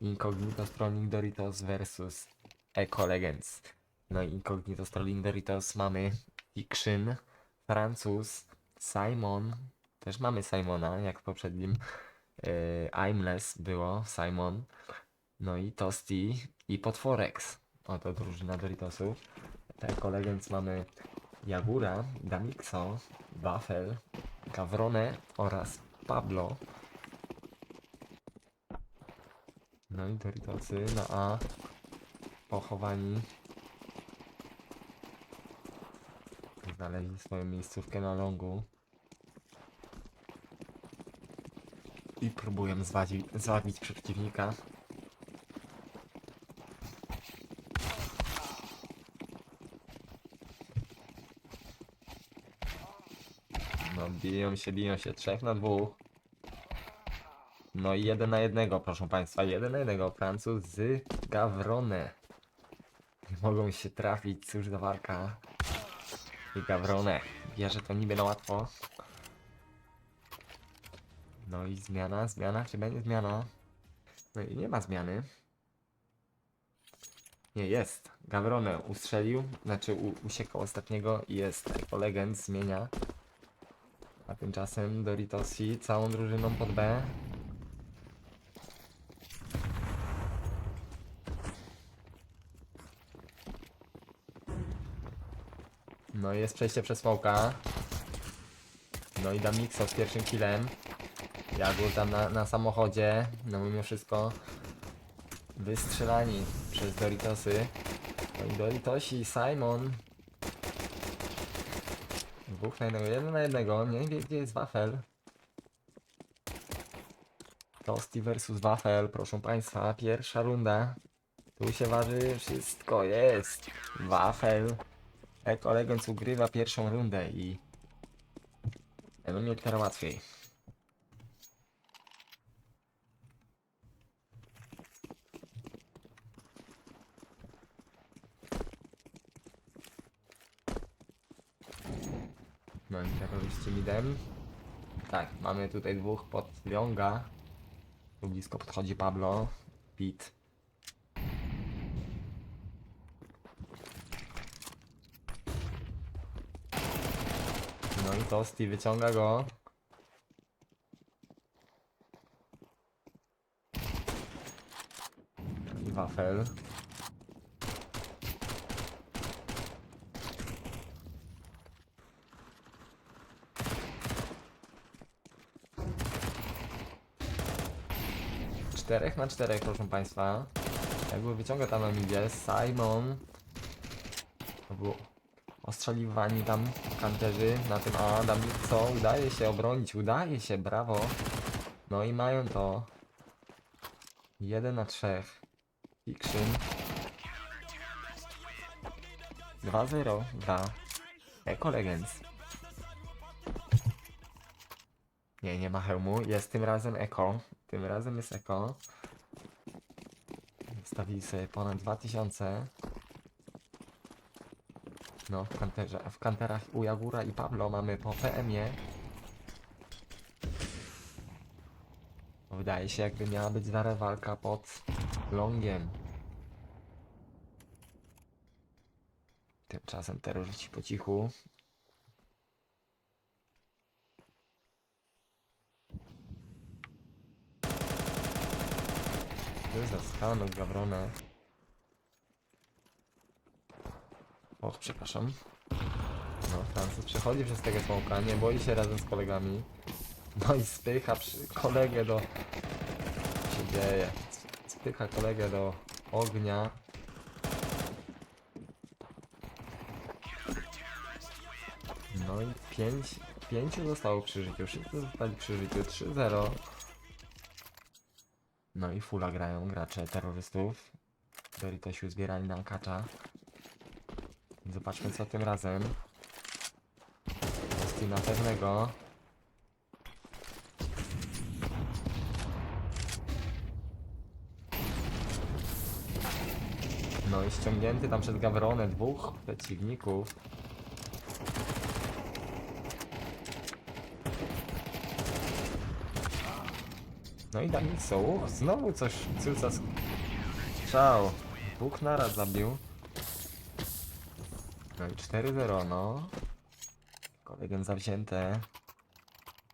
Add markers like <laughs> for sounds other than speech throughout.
Incognito Strolling Doritos versus Eco Legends. No i Incognito Strolling Doritos mamy Fiction, Francuz, Simon. Też mamy Simona, jak w poprzednim yy, Aimless było, Simon. No i Tosti i Potworex. Oto drużyna Doritosów. Eco Legends mamy Jagura, Damixo, Wafel, Gawronę oraz Pablo. No i Doritosy na A. Pochowani. Znaleźli swoją miejscówkę na longu. I próbują zwadzić, zwabić przeciwnika. No biją się, biją się. Trzech na dwóch. No i jeden na jednego, proszę państwa. Jeden na jednego. Francuz z Gavrone. Nie mogą się trafić, cóż za walka. I Gavrone. Bierze to niby na łatwo. No i zmiana, zmiana, czy będzie zmiana? No i nie ma zmiany. Nie, jest. Gavrone ustrzelił, znaczy u, usiekał ostatniego i jest. Legend zmienia. A tymczasem Doritosi całą drużyną pod B. No i jest przejście przez smoka. No i Damixo z pierwszym killem. Jagur tam na, na samochodzie. No mimo wszystko wystrzelani przez Doritosy. No i Doritosi, Simon. Dwóch na jednego, jeden na jednego. Nie wie gdzie jest Wafel. Tosti versus Wafel, proszę państwa, pierwsza runda. Tu się waży wszystko, jest. Wafel. Eko Legends ugrywa pierwszą rundę i... Mieli teraz łatwiej. No i terroryści midem. Tak, mamy tutaj dwóch pod Longa. Tu blisko podchodzi Pablo. Pit. I Tosti wyciąga go. I wafel. Czterech na czterech, proszę państwa. Jakby wyciąga tam na midzie Simon. To było ostrzeliwani tam kanterzy na tym A, Adam co? Udaje się obronić, udaje się, brawo. No i mają to. Jeden na trzech. Fiction. 2-0 dla Eco Legends. Nie, nie ma hełmu. Jest tym razem Eko. Tym razem jest Eko. Wstawili sobie ponad 2000. No, w, kanterze, w kanterach u Jagura i Pablo mamy po PM-ie. Wydaje się, jakby miała być zaraz walka pod longiem. Tymczasem terroryści po cichu. To jest za Och, przepraszam. No, Francuz przechodzi przez tego smoka, nie boi się razem z kolegami. No i spycha przy kolegę do... Co się dzieje? Spycha kolegę do ognia. No i pięć, pięciu zostało przy życiu, wszyscy zostali przy życiu, 3-0. No i fula grają gracze terrorystów. Doritosiu zbierali na akacza. Zobaczmy co tym razem. Jest na pewnego. No i ściągnięty tam przez Gawronę dwóch przeciwników. No i Damiso, uch, znowu coś Cylca strzał. Dwóch naraz zabił. No i 4-0, no. Kolegiem zawzięte.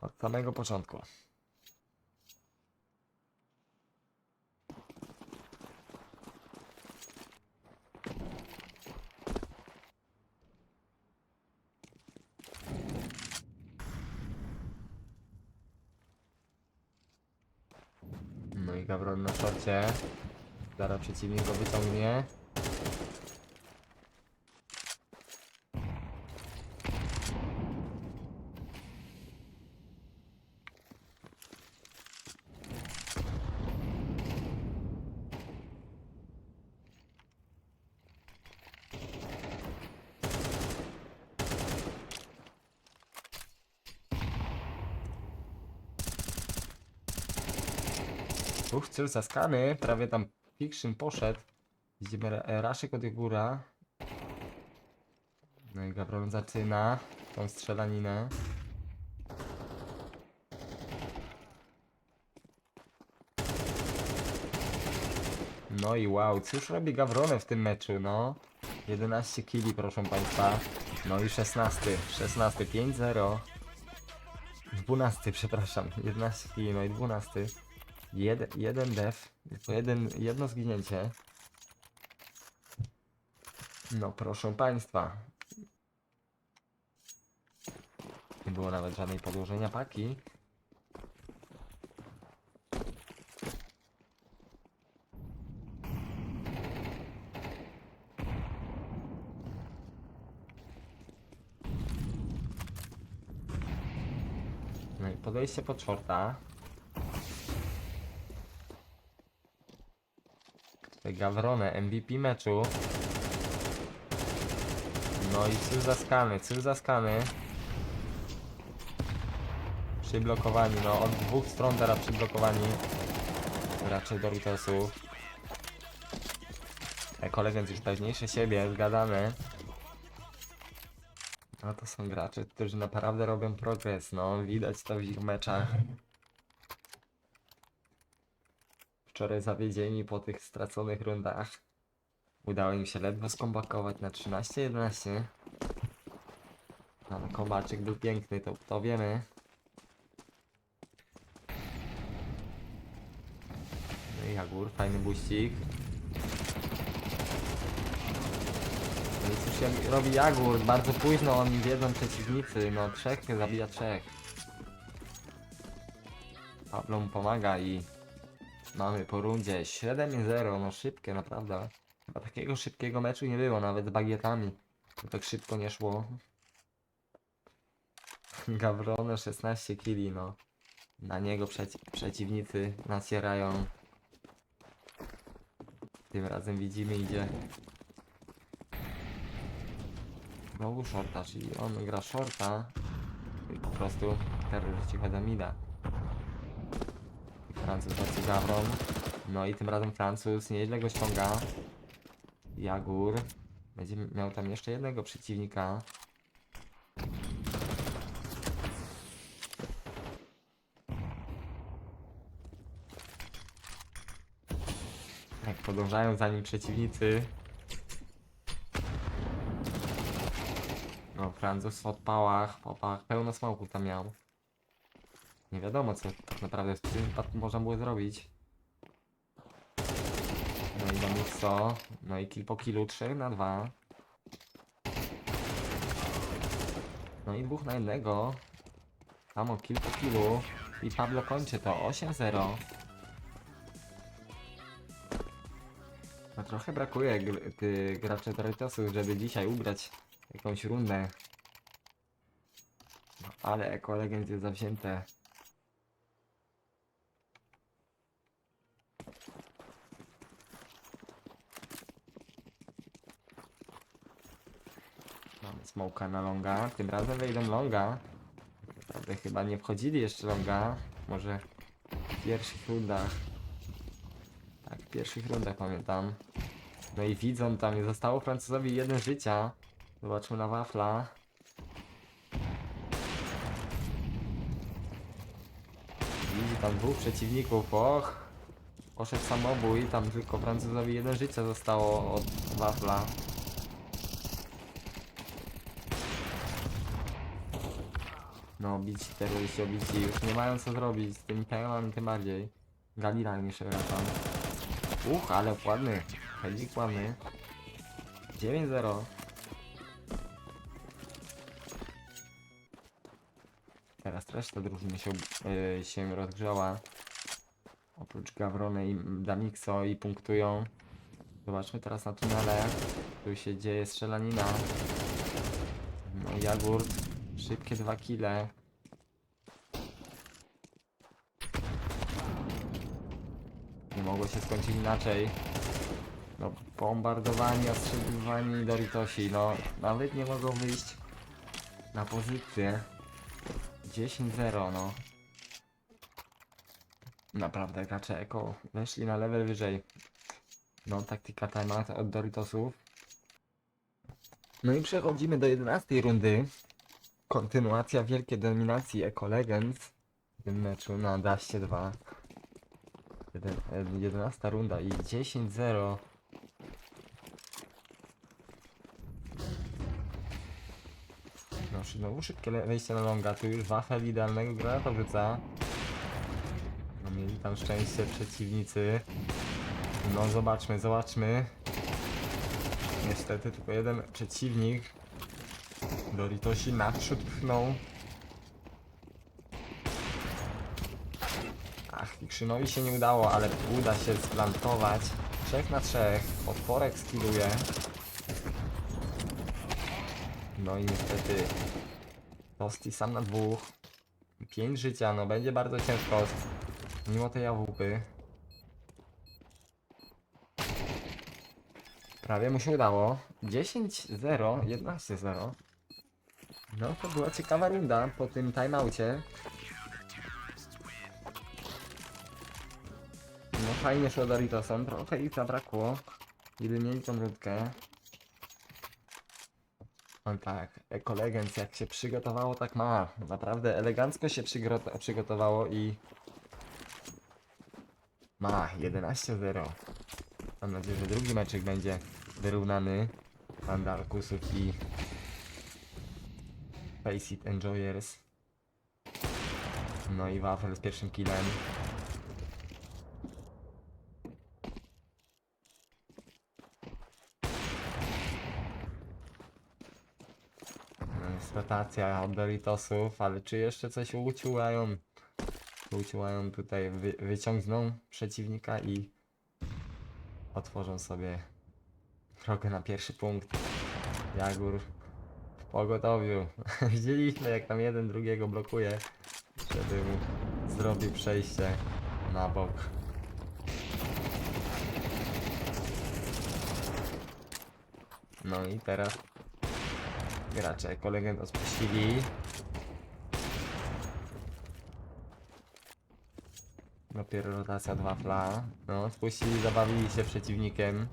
Od samego początku. No i Gawron na szorcie. Zaraz przeciwnik go wyciągnie. Cel zaskany, prawie tam Fiction poszedł. Widzimy e, Raszek od góra. No i Gawron zaczyna tą strzelaninę. No i wow, cóż robi Gawrone w tym meczu, no. 11 kili, proszę Państwa. No i 16, 16, 5-0. 12, przepraszam, 11 kili, no i 12. Jeden, jeden def, tylko jeden, jedno zginięcie. No proszę Państwa. Nie było nawet żadnej podłożenia paki. No podejście pod shorta. Tutaj Gawronę, MVP meczu. No i cyl zaskany, cyl zaskany. Przyblokowani, no od dwóch stron teraz przyblokowani. Raczej Doritosów. Ekolegent już pewniejszy siebie, zgadane. No to są gracze, którzy naprawdę robią progres, no widać to w ich meczach. Wczoraj zawiedzieni po tych straconych rundach. Udało im się ledwo skombakować na 13-11. Ale kombaczek był piękny, to, to wiemy. No i Jagur, fajny buścik. No i cóż robi Jagur? Bardzo późno oni wiedzą przeciwnicy. No trzech zabija trzech. Pablo mu pomaga i mamy po rundzie 7-0. No szybkie naprawdę. Chyba takiego szybkiego meczu nie było, nawet z bagietami. To tak szybko nie szło. <laughs> Gawrone 16 kili, no. Na niego przeci przeciwnicy nacierają. Tym razem widzimy idzie Znowu shorta, czyli on gra shorta po prostu terroryści chodzą mida. I Francuz traci Gawron. No i tym razem Francuz nieźle go ściąga. Jagur. Będzie miał tam jeszcze jednego przeciwnika. Jak podążają za nim przeciwnicy. No, Francuz w odpałach, w opałach, pełno smoku tam miał. Nie wiadomo, co tak naprawdę w tym można było zrobić. No i Domixo, no i kill po killu, 3 na 2. No i dwóch na jednego. Samo kill po killu. I Pablo kończy to, 8-0. No trochę brakuje ty, graczy Doritosów, żeby dzisiaj ugrać jakąś rundę. No, ale Legend jest zawzięte. Mamy smoka na longa. Tym razem wejdą longa. Naprawdę chyba nie wchodzili jeszcze longa. Może w pierwszych rundach. Tak, w pierwszych rundach pamiętam. No i widzą tam, zostało Francuzowi jeden życia. Zobaczmy na wafla. Widzi tam dwóch przeciwników, och. Poszedł samobój, tam tylko Francuzowi jeden życie zostało od wafla. No, bici terroryści obici, już nie mają co zrobić z tymi pełnami tym bardziej. Galila mi wracam. Uch, ale ładny. Helik ładny. 9-0. Teraz reszta drużyny się, yy, się rozgrzała. Oprócz Gawrony i Damixo i punktują. Zobaczmy teraz na tunele. Tu się dzieje strzelanina. No Jagurt. Szybkie dwa kile. Nie mogło się skończyć inaczej. No, bombardowanie, ostrzeliwanie i Doritosi, no, nawet nie mogą wyjść na pozycję. 10-0, no. Naprawdę, gracze Eko weszli na level wyżej. No, taktyka timeout od Doritosów. No i przechodzimy do 11 rundy. Kontynuacja wielkiej dominacji Eco Legends w tym meczu na Daście 2. Jeden, e, 11 runda i 10-0. No, znowu szybkie wejście na longa, tu już wafel idealnego granata wrzuca. No mieli tam szczęście przeciwnicy. No zobaczmy, zobaczmy. Niestety tylko jeden przeciwnik. Doritosi naprzód pchnął. Ach, Fikrzynowi się nie udało, ale uda się splantować. 3 na 3. Otworek skilluje. No i niestety Tosti sam na dwóch. 5 życia, no będzie bardzo ciężko. Mimo tej awupy. Prawie mu się udało. 10-0, 11-0. No to była ciekawa runda po tym timeoutie. No fajnie szło Doritosem, trochę ich zabrakło. Gdyby mieli tą rundkę. No tak, Eco Legends jak się przygotowało, tak ma. Naprawdę elegancko się przygotowało i... Ma 11-0. Mam nadzieję, że drugi meczek będzie wyrównany. Andalkusów i... Face It Enjoyers. No i Wafel z pierwszym killem. No jest rotacja od Doritosów, ale czy jeszcze coś uciułają? Uciułają tutaj, wy, wyciągną przeciwnika i otworzą sobie drogę na pierwszy punkt. Jagur pogotowiu. <laughs> Widzieliśmy jak tam jeden drugiego blokuje, żeby mu zrobił przejście na bok. No i teraz gracze kolegę odpuścili. Dopiero rotacja dwa fla. No, spuścili, zabawili się przeciwnikiem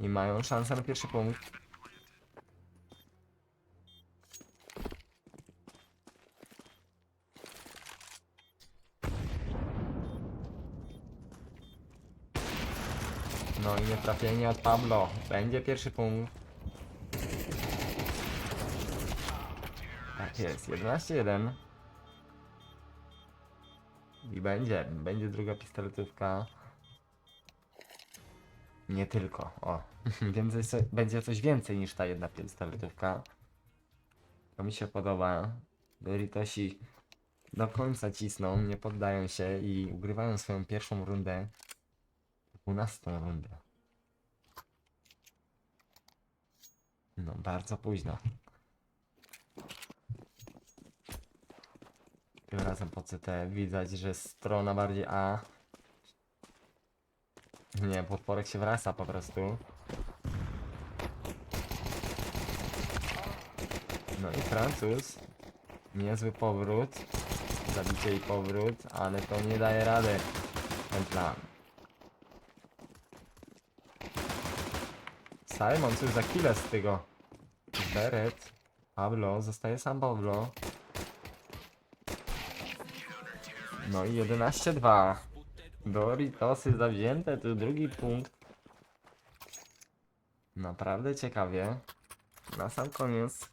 i mają szansę na pierwszy punkt. I nietrafienie od Pablo. Będzie pierwszy punkt. Tak jest, 11-1. I będzie, będzie druga pistoletówka. Nie tylko, o. <laughs> Więcej, co- będzie coś więcej niż ta jedna pistoletówka. To mi się podoba. Doritosi do końca cisną, nie poddają się i ugrywają swoją pierwszą rundę. 12 rundę. No, bardzo późno. Tym razem po CT widać, że strona bardziej A. Nie, podporek się wraca po prostu. No i Francuz. Niezły powrót. Zabicie i powrót, ale to nie daje rady. Ten plan. Simon, cóż za chwilę z tego. Beret. Pablo, zostaje sam Pablo. No i 11-2. Doritosy zawzięte, to drugi punkt. Naprawdę ciekawie. Na sam koniec.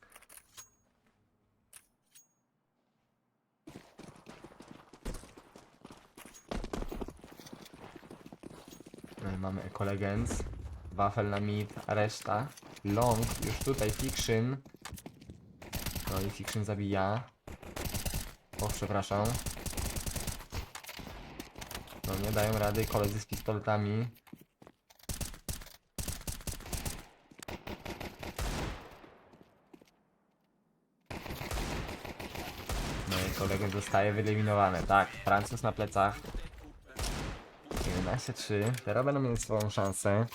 Mamy Eco. Wafel na mid, reszta. Long, już tutaj Fiction. No i Fiction zabija. O, przepraszam. No nie dają rady koledzy z pistoletami. No i kolega zostaje wyeliminowany. Tak, Francuz na plecach. 11-3. Teraz będą mieli swoją szansę.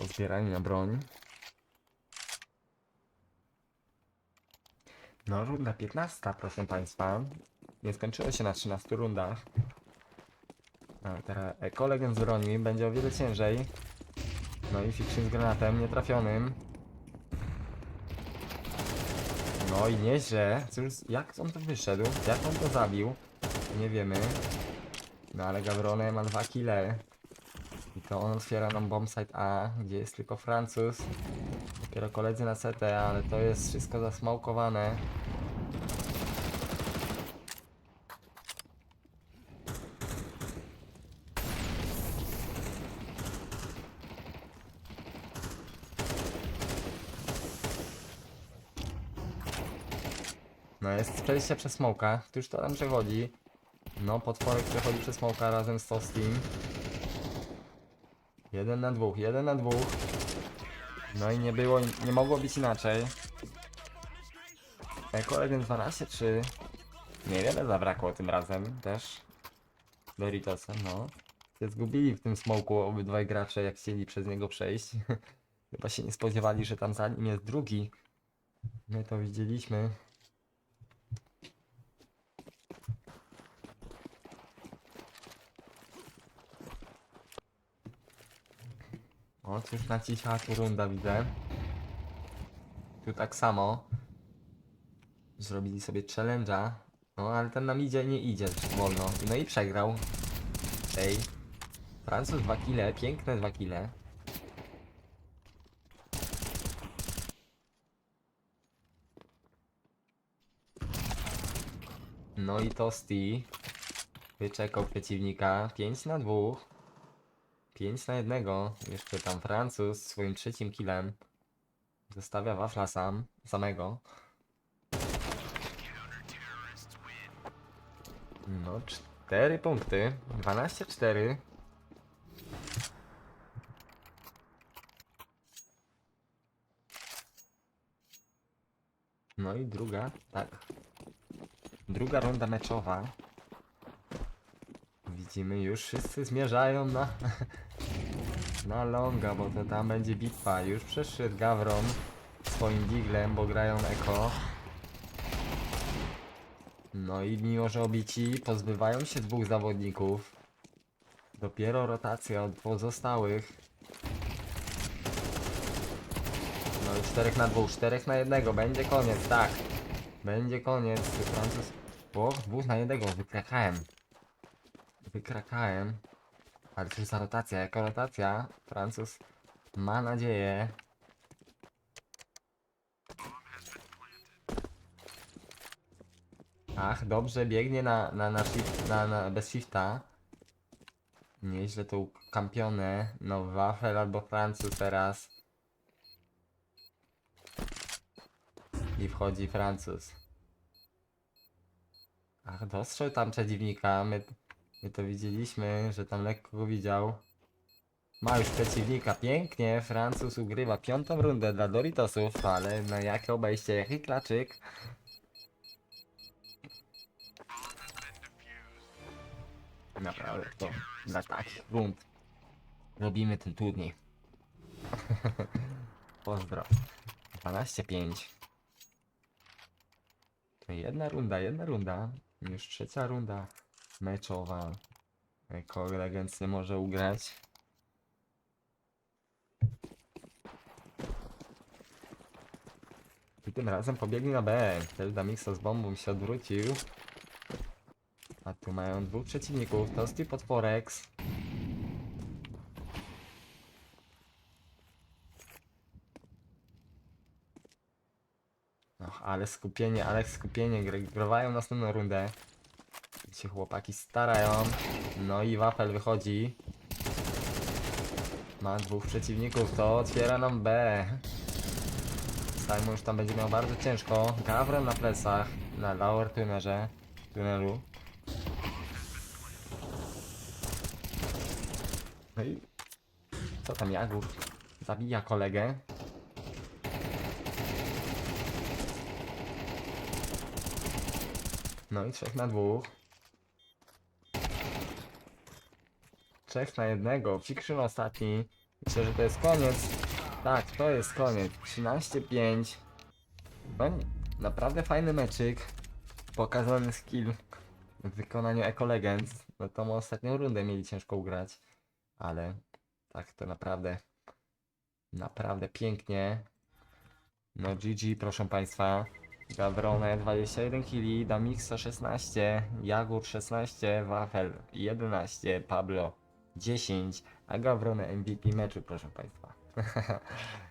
Po zbieraniu na broń. No, runda 15, proszę Państwa. Nie skończyło się na 13 rundach. A teraz Eco Legend z broni będzie o wiele ciężej. No i Fiction z granatem nietrafionym. No i nieźle. Cóż, jak on to wyszedł? Jak on to zabił? Nie wiemy. No ale Gavrone ma dwa kile. To on otwiera nam bombsite A, gdzie jest tylko Francuz. Dopiero koledzy na CT, ale to jest wszystko zasmałkowane. No jest przejście przez smoka, któż to tam przechodzi? No, potworek przechodzi przez smoka razem z Tostim. Jeden na dwóch, jeden na dwóch. No i nie było, nie mogło być inaczej. Eko 1 12-3. Niewiele zabrakło tym razem też. Doritosem, no. Się zgubili w tym smoku obydwaj gracze, jak chcieli przez niego przejść. <laughs> Chyba się nie spodziewali, że tam za nim jest drugi. My to widzieliśmy. O, cóż naciśniała tu runda, widzę. Tu tak samo. Zrobili sobie challenge'a. No, ale ten nam idzie, nie idzie wolno. No i przegrał. Ej. Francuz 2 kile, piękne 2 kile. No i Tosti wyczekał przeciwnika 5 na 2. 5 na 1. Jeszcze tam Francuz swoim trzecim killem zostawia wafla sam, samego. No, 4 punkty. 12-4. No i druga, tak. Druga runda meczowa. Widzimy już wszyscy zmierzają na na longa, bo to tam będzie bitwa. Już przeszedł Gawron swoim diglem, bo grają eko. No i mimo, że obici pozbywają się dwóch zawodników. Dopiero rotacja od pozostałych. No i 4 na 2, 4 na 1, będzie koniec, tak. Będzie koniec. Francuz. O, 2 na 1, wykrakałem. Wykrakałem. Ale cóż za rotacja, jaka rotacja? Francuz ma nadzieję. Ach, dobrze, biegnie na, na, na, shift, na, na bez shifta. Nieźle to ukampione. No, Wafel albo Francuz teraz. I wchodzi Francuz. Ach, dostrzał tam przeciwnika. My, my to widzieliśmy, że tam lekko go widział. Ma już przeciwnika, pięknie. Francuz ugrywa piątą rundę dla Doritosów, ale na jakie obejście, jaki klaczyk. Naprawdę, to dla takich rund robimy ten turniej. <laughs> Pozdro. 12-5. To jedna runda, jedna runda. Już trzecia runda meczowa. Jako Legends nie może ugrać. I tym razem pobiegli na B. Zelda Mixa z bombą się odwrócił. A tu mają dwóch przeciwników, Tosti Potworex. No, ale skupienie, ale skupienie, gry- grywają następną rundę. Się chłopaki starają. No i wafel wychodzi. Ma dwóch przeciwników, to otwiera nam B. Simon już tam będzie miał bardzo ciężko. Gawron na plecach, na lower tunerze, tunelu. No i co tam Jagur? Zabija kolegę. No i trzech na dwóch. Trzech na jednego. Fiction ostatni. Myślę, że to jest koniec. Tak, to jest koniec. 13-5. No, naprawdę fajny meczyk. Pokazany skill w wykonaniu Eco Legends. No my ostatnią rundę mieli ciężko ugrać. Ale tak to naprawdę naprawdę pięknie. No GG proszę Państwa. Gawrone 21 kg, Damixa 16, Jagur 16, Wafel 11, Pablo 10, a Gawrone MVP meczu proszę Państwa. <laughs>